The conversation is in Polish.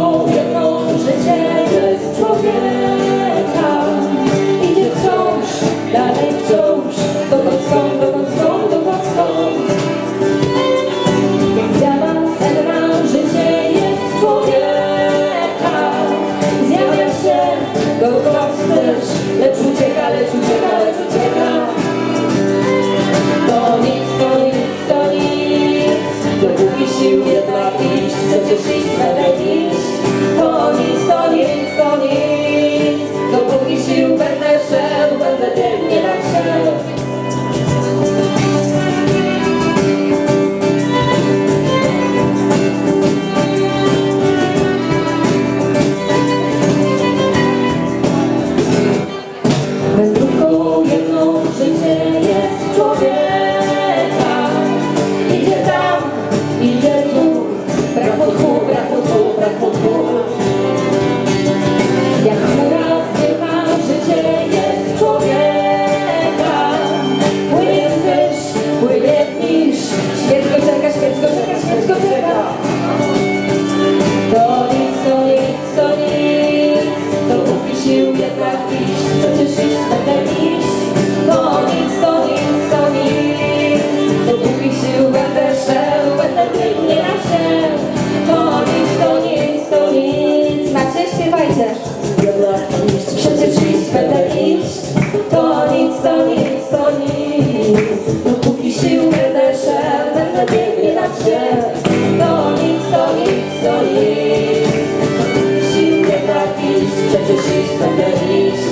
오. Bez drugą jedną życie jest człowiek Aqui, Santa X,